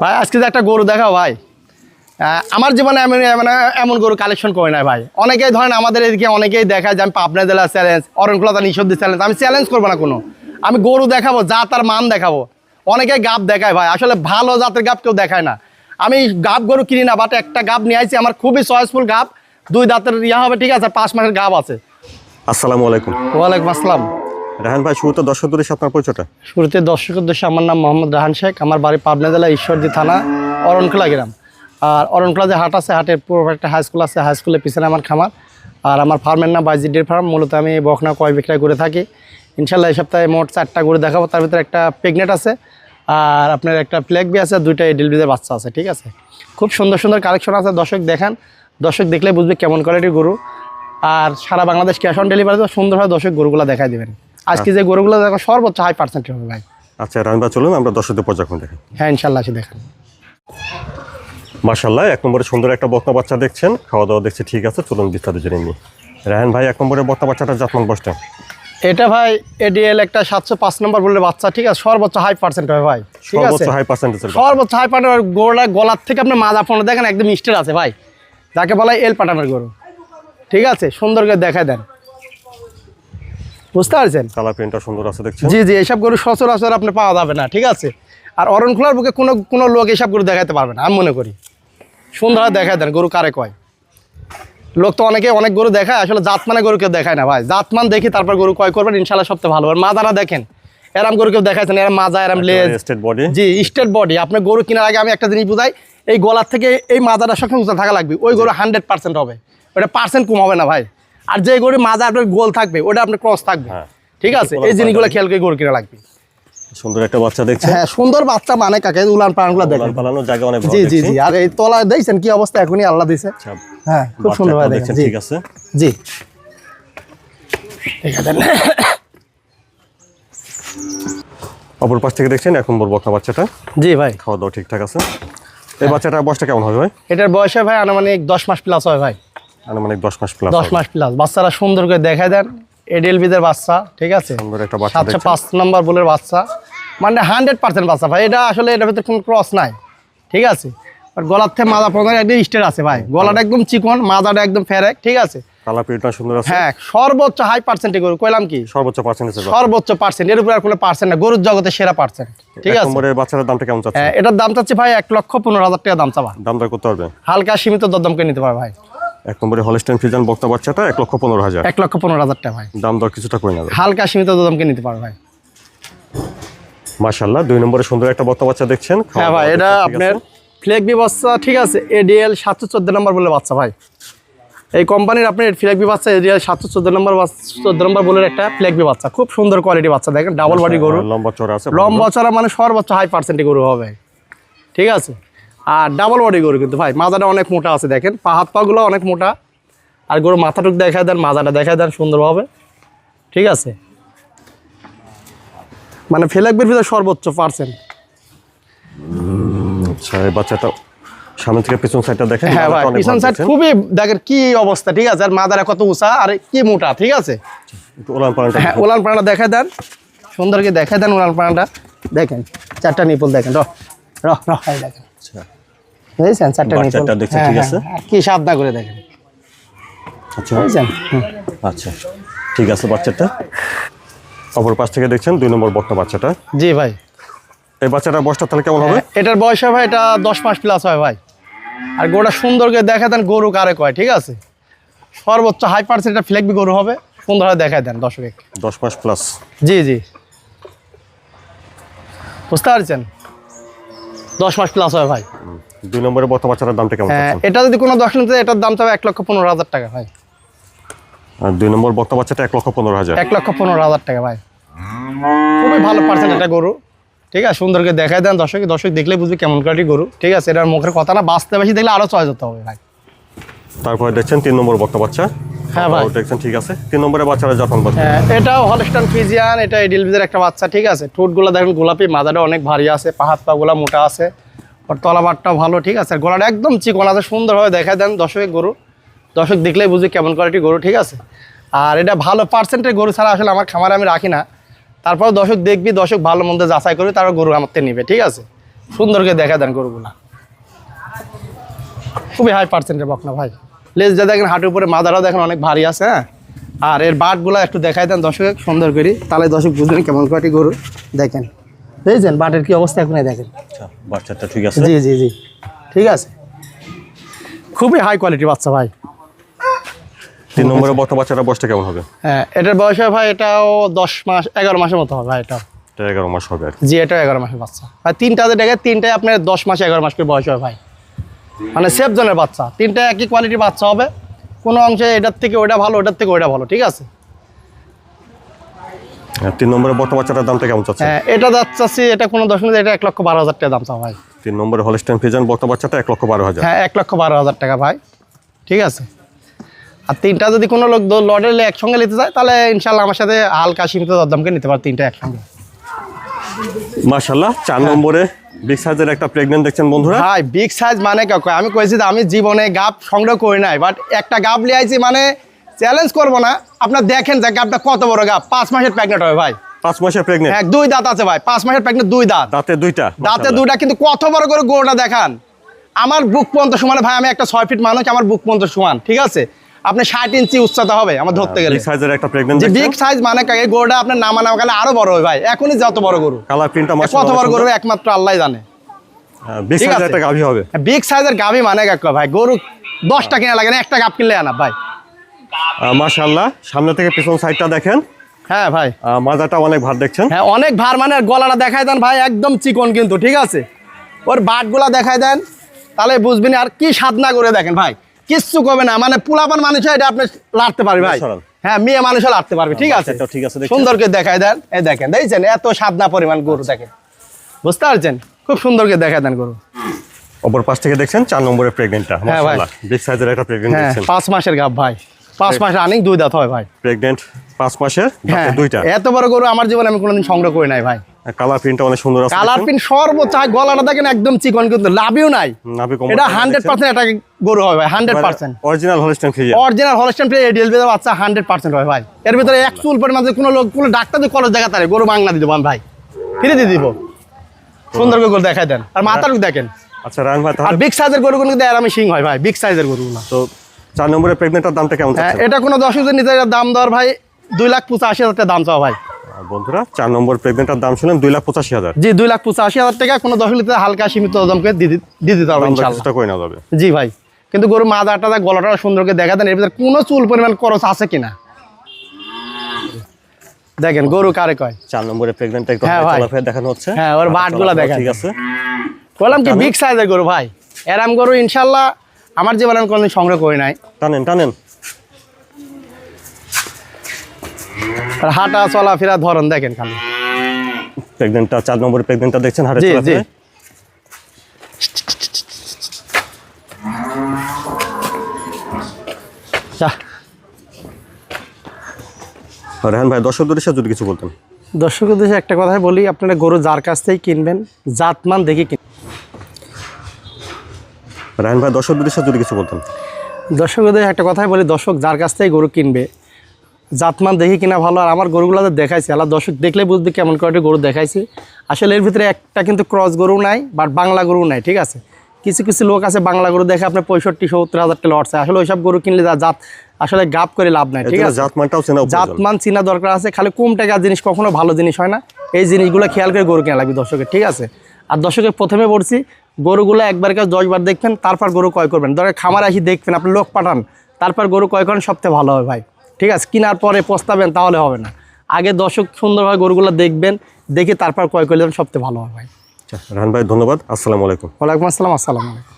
ভাই আজকে যে একটা গরু দেখাও ভাই। আমার জীবনে এমন এমন এমন গরু কালেকশন করে নাই ভাই। অনেকেই ধরেন আমাদের এদিকে অনেকেই দেখায় যে আমি পাবনা জেলা চ্যালেঞ্জ অরণকুলতা নিঃশব্দ চ্যালেঞ্জ আমি চ্যালেঞ্জ করব না কোনো। আমি গরু দেখাবো যা তার মান দেখাবো। অনেকেই গাব দেখায় ভাই আসলে ভালো জাতের গাব কেউ দেখায় না। আমি গাব গরু কিনি না বাট একটা গাব নিয়ে আইছি আমার খুবই চয়েসফুল গাব। দুই দাঁতের ইয়া হবে ঠিক আছে পাঁচ মাসের গাব আছে। আসসালামু আলাইকুম। ওয়ালাইকুম আসসালাম। রাহান ভাই, শুরুতে দর্শক দূরে আপনার পরিচয়টা। শুরুতে দর্শকের উদ্দেশ্যে আমার নাম মোহাম্মদ রাহান শেখ, আমার বাড়ি পাবনা জেলা ঈশ্বরদী থানা অরণখোলা গ্রাম। আর অরণখোলা যে হাট আছে, হাটের পুরো একটা হাই স্কুল আছে হাই স্কুলের পিছনে আমার খামার। আর আমার ফার্মের নাম বাইজি ফার্ম মূলত আমি বখনা কয় বিক্রয় করে থাকি। ইনশাল্লাহ এই সপ্তাহে মোট চারটা গরু দেখাবো, তার ভিতরে একটা প্রেগনেন্ট আছে, আর আপনার একটা ফ্ল্যাগ বি আছে, দুইটা এডিলবিদের বাচ্চা আছে, ঠিক আছে? খুব সুন্দর সুন্দর কালেকশন আছে, দর্শক দেখান। দর্শক দেখলে বুঝবে কেমন কোয়ালিটির গরু। আর সারা বাংলাদেশ ক্যাশ অন ডেলিভারিতে সুন্দরভাবে দর্শক গরুগুলো দেখাই দেবেন। আজকে যে গরুগুলো দেখো সর্বোচ্চ হাই পার্সেন্ট হবে ভাই। আচ্ছা ভাই চলুন আমরা দর্শকদের পর্যায়ক্রম দেখি। হ্যাঁ ইনশাল্লাহ আসি দেখেন। মার্শাল্লাহ এক নম্বরে সুন্দর একটা বকনা বাচ্চা দেখছেন। খাওয়া দাওয়া দেখছি ঠিক আছে চলুন বিস্তারিত জেনে নিই। রাহান ভাই এক নম্বরে বকনা বাচ্চাটা জাতমান বসটা এটা ভাই এডিএল একটা সাতশো পাঁচ নম্বর বলে বাচ্চা ঠিক আছে সর্বোচ্চ হাই পার্সেন্ট হবে ভাই ঠিক আছে? সর্বোচ্চ হাই সর্বোচ্চ হাই পার্সেন্ট গোড়া গলার থেকে আপনার মাজা ফোনে দেখেন একদম স্টের আছে ভাই। যাকে বলা এল পাঠানোর গরু। ঠিক আছে সুন্দর করে দেখায় দেন। বুঝতে পারছেন? কালার প্রিন্টটা সুন্দর আছে দেখছেন? জি জি এইসব গরু সচরাচর আপনি পাওয়া যাবে না ঠিক আছে? আর অরণখোলার বুকে কোনো কোনো লোক এইসব গরু দেখাতে পারবে না আমি মনে করি। দেখায় দেন গরু কারে কয়? লোক তো অনেকে অনেক গরু দেখায় আসলে জাতমানে গরু কেউ দেখায় না ভাই। জাতমান দেখি তারপর গরু কয় করবেন ইনশাল্লাহ সবচেয়ে ভালো। আর মাদারা দেখেন এরাম গরু কেউ দেখাইছেন এরাম মাজা এরাম লেজ। স্টেট বডি জি স্টেট বডি আপনি গরু কেনার আগে আমি একটা জিনিস বুঝাই এই গলার থেকে এই মাজাটা সবসময় থাকা লাগবে ওই গরু হান্ড্রেড পার্সেন্ট হবে। ওটা পার্সেন্ট কম হবে না ভাই। আর যে গরু মাঝে আপনার গোল থাকবে ওটা আপনার ক্রস থাকবে। হ্যাঁ। ঠিক আছে? এই জিনিসগুলো খেয়াল করে গরু কিনা লাগবে। সুন্দর একটা বাচ্চা দেখছেন? হ্যাঁ সুন্দর বাচ্চা মানে কাকে? উলান পাড়ানগুলো দেখেন। পালানোর জায়গা অনেক ভালো জি জি জি। আর এই তলা দেখছেন কি অবস্থা? এখনই আল্লাহ দিছে। আচ্ছা, হ্যাঁ খুব সুন্দর দেখেন। দেখছেন ঠিক আছে? জি। দেখে দেন অপর পাশ থেকে দেখছেন এখন নম্বর বকনা বাচ্চাটা। জি ভাই। খাওয়া দাওয়া ঠিকঠাক আছে। এই বাচ্চাটার বয়সটা কেমন হবে ভাই? এটার বয়স হয় ভাই আনুমানিক দশ মাস প্লাস হয় ভাই। আনুমানিক দশ মাস প্লাস দশ মাস প্লাস বাচ্চারা সুন্দর করে দেখায় দেন। এডিএলবিদের বাচ্চা ঠিক আছে? সুন্দর একটা বাচ্চা সাতশো দেখছেন। পাঁচ নম্বর বুলের বাচ্চা। মানে হান্ড্রেড পার্সেন্ট বাচ্চা ভাই। এটা আসলে এটার ভিতরে কোনো ক্রস নাই ঠিক আছে? আর গলার থেকে মাজা পর্যন্ত একদম স্টেট আছে ভাই। গলাটা একদম চিকন মাজাটা একদম ফেরেক ঠিক আছে? কালার প্রিন্টটা সুন্দর আছে। হ্যাঁ সর্বোচ্চ হাই পার্সেন্টে গরু কইলাম কি? সর্বোচ্চ পার্সেন্টেজ সর্বোচ্চ পার্সেন্ট এর উপরে আর কোনো পার্সেন্ট না। গরুর জগতে সেরা পার্সেন্ট ঠিক আছে? নম্বরের বাচ্চাটার দামটা কেমন চাচ্ছে হ্যাঁ, এটার দাম চাচ্ছি ভাই এক লক্ষ পনেরো হাজার টাকা দাম চাবা দাম দর করতে পারবে? হালকা সীমিত দরদাম করে নিতে পারবে ভাই। এক নম্বরে হলস্টেন ফ্রিজান বক্তা বাচ্চাটা এক লক্ষ পনেরো হাজার। এক লক্ষ পনেরো হাজার টাকা ভাই। দাম দর কিছুটা করে নেবে হালকা সীমিত দরদাম করে নিতে পারবে ভাই। মাশাল্লাহ দুই নম্বরে সুন্দর একটা বক্তা বাচ্চা দেখছেন। হ্যাঁ ভাই এটা আপনার ফ্লেক বি বাচ্চা ঠিক আছে এডিএল সাতশো চোদ্দ নম্বর বলে বাচ্চা ভাই। এই কোম্পানির আপনার ফ্লেক বি বাচ্চা এডিএল সাতশো চোদ্দ নম্বর চোদ্দ নম্বর বলে একটা ফ্লেক বি বাচ্চা খুব সুন্দর কোয়ালিটি বাচ্চা দেখেন ডাবল বডি গরু। লম্বা চড়া আছে লম্বা চড়া মানে সর্বোচ্চ হাই পার্সেন্টে গরু হবে। ঠিক আছে? আর ডাবল বডি গরু কিন্তু ভাই মাজাটা অনেক মোটা আছে দেখেন। পা হাত পাগুলো অনেক মোটা। আর গরু মাথাটুক দেখায় দেন মাজাটা দেখায় দেন সুন্দরভাবে ঠিক আছে? মানে ফ্লেকবির ভিতরে সর্বোচ্চ পার্সেন্ট আচ্ছা এই বাচ্চাটা সামনে থেকে পিছন সাইডটা দেখেন হ্যাঁ ভাই পিছন সাইড খুবই দেখেন কি অবস্থা ঠিক আছে? আর মাদারা কত উঁচা আর কি মোটা ঠিক আছে? ওলান হ্যাঁ উলান পানাটা দেখা দেন। সুন্দরকে দেখা দেন পানাটা দেখেন চারটা নিপুল দেখেন রহ রহ রহ দেখেন। আচ্ছা। বুঝেছেন? চারটা বাচ্চাটা দেখছেন, হ্যাঁ, ঠিক হ্যাঁ, আছে? হ্যাঁ, কি সাবধান করে দেখেন। আচ্ছা। আচ্ছা। ঠিক আছে বাচ্চাটা। অপর পাশ থেকে দেখছেন দুই নম্বর বক্তা বাচ্চাটা। জি ভাই। এই বাচ্চাটার বয়সটা তাহলে কেমন হবে? এটার বয়স হয় ভাই এটা দশ মাস প্লাস হয় ভাই। আর গোটা সুন্দর করে দেখা দেন গরু কারে কয় ঠিক আছে? সর্বোচ্চ হাই পার্সেন্ট এটা ফ্লেকবি গরু হবে সুন্দরভাবে দেখায় দেন দর্শকে দশ মাস প্লাস জি জি। বুঝতে পারছেন? দশ মাস প্লাস হয় ভাই। দুই নম্বরের বক্তা বাচ্চাটার দামটা কেমন হ্যাঁ এটা যদি কোনো দশ নিতে এটার দাম চাবে এক লক্ষ পনেরো হাজার টাকা ভাই। আর দুই নম্বর বক্তা বাচ্চাটা এক লক্ষ পনেরো হাজার। এক লক্ষ পনেরো হাজার টাকা ভাই। খুবই ভালো পার্সেন্ট এটা গরু ঠিক আছে? সুন্দর করে দেখাই দেন দর্শক দর্শক দেখলে বুঝবে কেমন কোয়ালিটি গরু ঠিক আছে? এটার মুখের কথা না বাঁচতে বেশি দেখলে আরও চয়েস হতে হবে ভাই। তারপরে দেখছেন তিন নম্বর বক্তা বাচ্চা। হ্যাঁ ভাই। দেখছেন ঠিক আছে? তিন নম্বরের বাচ্চারা যখন হ্যাঁ, এটাও হলস্টান ফিজিয়ান এটা এডিলবিদের একটা বাচ্চা ঠিক আছে? ঠোঁটগুলো দেখেন গোলাপি মাজাটা অনেক ভারী আছে পাহাত পাগুলা মোটা আছে। ওর তলাবারটাও ভালো, ঠিক আছে? আর গলাটা একদম চিকন আছে সুন্দরভাবে দেখায় দেন দর্শকের গরু। দর্শক দেখলেই বুঝি কেমন কোয়ালিটি গরু, ঠিক আছে? আর এটা ভালো পার্সেন্টের গরু ছাড়া আসলে আমার খামারে আমি রাখি না। তারপর দর্শক দেখবি, দর্শক ভালো মন্দ যাচাই করবি, তারপর গরু আমার থেকে নিবে, ঠিক আছে? সুন্দর করে দেখা দেন গরুগুলা। খুবই হাই পার্সেন্টের বকনা ভাই। লেজ যা দেখেন, হাঁটুর উপরে মাদারাও দেখেন অনেক ভারী আছে হ্যাঁ? আর এর বাটগুলো একটু দেখাই দেন দর্শক সুন্দর করে। তাহলে দর্শক বুঝবেন কেমন কয়টি গরু দেখেন। বুঝছেন বাটের কি অবস্থা এখনই দেখেন। আচ্ছা বাচ্চাটা ঠিক আছে? জি জি জি। ঠিক আছে। খুবই হাই কোয়ালিটি বাচ্চা ভাই। তিন নম্বরে বর্তা বাচ্চাটা বয়সটা কেমন হবে? হ্যাঁ এটার বয়স হয় ভাই এটাও দশ মাস এগারো মাসের মতো হবে ভাই এটা এটা এগারো মাস হবে জি এটাও এগারো মাসের বাচ্চা। ভাই তিনটাতে ডেকে তিনটায় আপনার দশ মাস এগারো মাস করে বয়স হয় ভাই। মানে সেফ জনের বাচ্চা। তিনটা একই কোয়ালিটির বাচ্চা হবে। কোনো অংশে এটার থেকে ওটা ভালো ওটার থেকে ওটা ভালো ঠিক আছে? আর তিন নম্বরে বর্তা বাচ্চাটার দামটা কেমন চাচ্ছে হ্যাঁ এটা যাচ্ছি এটা কোনো দশ মিনিট এটা এক লক্ষ বারো হাজার টাকা দাম চাও ভাই। তিন নম্বরে হলস্টাইন ফিজান বর্তা বাচ্চাটা এক লক্ষ বারো হাজার। হ্যাঁ এক লক্ষ বারো হাজার টাকা ভাই। ঠিক আছে? আর তিনটা যদি কোনো লোক লডে একসঙ্গে নিতে চায় তাহলে ইনশাল্লাহ আমার সাথে হালকা সীমিত দরদামকে নিতে পারে তিনটা একসঙ্গে। মাশাল্লাহ চার নম্বরে বিগ সাইজের একটা প্রেগনেন্ট দেখছেন বন্ধুরা? ভাই বিগ সাইজ মানে কে কয়? আমি কইছি যে আমি জীবনে গাপ সংগ্রহ করি নাই বাট একটা গাপ আইছি মানে চ্যালেঞ্জ করব না। আপনার দেখেন যে গাপটা কত বড় গাপ পাঁচ মাসের প্রেগনেন্ট হবে ভাই। পাঁচ মাসের প্রেগনেন্ট হ্যাঁ দুই দাঁত আছে ভাই। পাঁচ মাসের প্যাকেট দুই দাঁত। দাঁতে দুইটা দাঁতে দুইটা কিন্তু কত বড় করে গোড়টা দেখান। আমার বুক পর্যন্ত সমান ভাই আমি একটা ছয় ফিট মানুষ আমার বুক পর্যন্ত সমান ঠিক আছে? আপনি ষাট ইঞ্চি উচ্চতা হবে আমার ধরতে গেলে। বিগ সাইজের একটা প্রেগনেন্ট যে বিগ সাইজ মানে কা- এই গরুটা আপনার নামা নামা গেলে আরও বড় হবে ভাই। এখনই যত বড় গরু কালার প্রিন্টটা কত বড় গরু একমাত্র আল্লাহ জানে। বিগ সাইজের একটা গাভী হবে। বিগ সাইজের গাভি মানে কাকা? ভাই গরু দশটা কিনা লাগে না একটা গাপ কিনলে আনা ভাই। মাশাল্লাহ সামনে থেকে পিছন সাইডটা দেখেন। হ্যাঁ ভাই। মাজাটা অনেক ভার দেখছেন। হ্যাঁ অনেক ভার মানে গলাটা দেখাই দেন ভাই একদম চিকন কিন্তু ঠিক আছে? ওর বাটগুলা দেখাই দেন তাহলে বুঝবেন আর কি সাধনা করে দেখেন ভাই। কিচ্ছু করবে না মানে পুলাপান মানুষ হয় এটা আপনি লাড়তে পারবে ভাই। হ্যাঁ মেয়ে মানুষও লাড়তে পারবে ঠিক আছে? ঠিক আছে দেখছেন? সুন্দর করে দেখাই দেন এই দেখেন দেখছেন? এত সাধনা পরিমাণ গরু দেখেন। বুঝতে পারছেন? খুব সুন্দরকে দেখাই দেন গরু। অপর পাশ থেকে দেখছেন চার নম্বরের প্রেগনেন্টটা হ্যাঁ ভাই। বিগ সাইজের একটা প্রেগনেন্ট হ্যাঁ দেখছেন। পাঁচ মাসের গাপ ভাই। পাঁচ মাস রানিং দুই দাঁত হয় ভাই। প্রেগনেন্ট পাঁচ মাসের হ্যাঁ দুইটা? এত বড় গরু আমার জীবনে আমি কোনোদিন সংগ্রহ করি নাই ভাই। কালার প্রিন্টটা অনেক সুন্দর আছে কালার? পিন সর্বোচ্চ গলাটা দেখেন একদম চিকন কিন্তু লাভিও নাই। এটা দেখছেন? হান্ড্রেড পার্সেন্ট এটা গরু হয় ভাই hundred percent original Holstein Friesian original Holstein play এডিএল বেদা বাচ্চা হান্ড্রেড পার্সেন্ট হয় ভাই। এর ভিতরে এক চুল পরিমাণ কোনো লোক কোনো ডাক্তার যদি কলেজ দেখা তারে গরু বাংলা দিয়ে দেবো ভাই। ফিরে দিয়ে দিব। সুন্দর করে গরু দেখাই দেন। আর মাথার দেখেন। আচ্ছা রায়ন ভাই আর বিগ সাইজের গরুগুলো কিন্তু আমি সিং হয় ভাই বিগ সাইজের গরুগুলো। তো চার নম্বরের প্রেগনেন্টের দামটা কেমন হ্যাঁ এটা কোনো দশ হাজার নিতে দাম দেওয়ার ভাই দুই লাখ পঁচাশি হাজার দাম চাও ভাই। বন্ধুরা চার নম্বর প্রেগনেন্টের দাম শুনেন দুই লাখ পঁচাশি হাজার। জি দুই লাখ পঁচাশি হাজার টাকা কোনো দশ লিটার হালকা সীমিত দামকে দিয়ে দিতে ইনশাল্লাহ। চেষ্টা করে নেওয়া যাবে। জি ভাই কিন্তু গরু মাদা টাদা গলাটা সুন্দর করে দেখা দেন এর ভিতরে কোনো চুল পরিমাণ খরচ আছে কিনা? দেখেন গরু কারে কয়? চার নম্বরে প্রেগনেন্ট একটু। চলাফেরা দেখানো হচ্ছে। হ্যাঁ, ওর হাঁটা বাটগুলা দেখান। ঠিক আছে। বললাম কি বিগ সাইজের গরু ভাই। এরাম গরু ইনশাল্লাহ আমার জীবনে আমি কোনোদিন সংগ্রহ করি নাই। টানেন টানেন। আর হাঁটা চলাফেরা ধরন দেখেন খালি। প্রেগনেন্টটা চার নম্বরের প্রেগনেন্টটা দেখছেন হাটে চলাফেরা রেহান ভাই দর্শক দৃশ্য যদি কিছু বলতেন। দর্শক উদ্দেশ্যে একটা কথাই বলি আপনারা গরু যার কাছ থেকে কিনবেন জাতমান দেখে কিন রেহান ভাই দর্শক দৃশ্য যদি কিছু বলতেন। দর্শক উদ্দেশ্যে একটা কথাই বলি দর্শক যার কাছ থেকে গরু কিনবে জাতমান দেখে কিনা ভালো আর আমার গরুগুলো তো দেখাইছে আল্লাহ দর্শক দেখলে বুঝবে কেমন কয়টা গরু দেখাইছে। আসলে এর ভিতরে একটা কিন্তু ক্রস গরু নাই বাট বাংলা গরু নাই ঠিক আছে? কিছু কিছু লোক আছে বাংলা গরু দেখে আপনার পঁয়ষট্টি সত্তর হাজার টাকা লটছে আসলে ওইসব গরু কিনলে যা জাত আসলে গাপ করে লাভ নাই ঠিক আছে। জাতমান চিনা দরকার আছে খালি কম টাকার জিনিস কখনো ভালো জিনিস হয় না এই জিনিসগুলো খেয়াল করে গরু কেনা লাগবে দর্শকের ঠিক আছে? আর দর্শকের প্রথমে বলছি গরুগুলো একবার কাছে দশবার দেখবেন তারপর গরু ক্রয় করবেন। ধরে খামার আসি দেখবেন আপনি লোক পাঠান তারপর গরু ক্রয় করেন সবথেকে ভালো হবে ভাই। ঠিক আছে কেনার পরে পস্তাবেন তাহলে হবে না। আগে দর্শক সুন্দরভাবে গরুগুলো দেখবেন দেখে তারপর ক্রয় করলেন সবথেকে ভালো হবে ভাই। রান ভাই ধন্যবাদ। আসসালামু আলাইকুম। ওয়ালাইকুম আসসালাম আসসালামু আলাইকুম।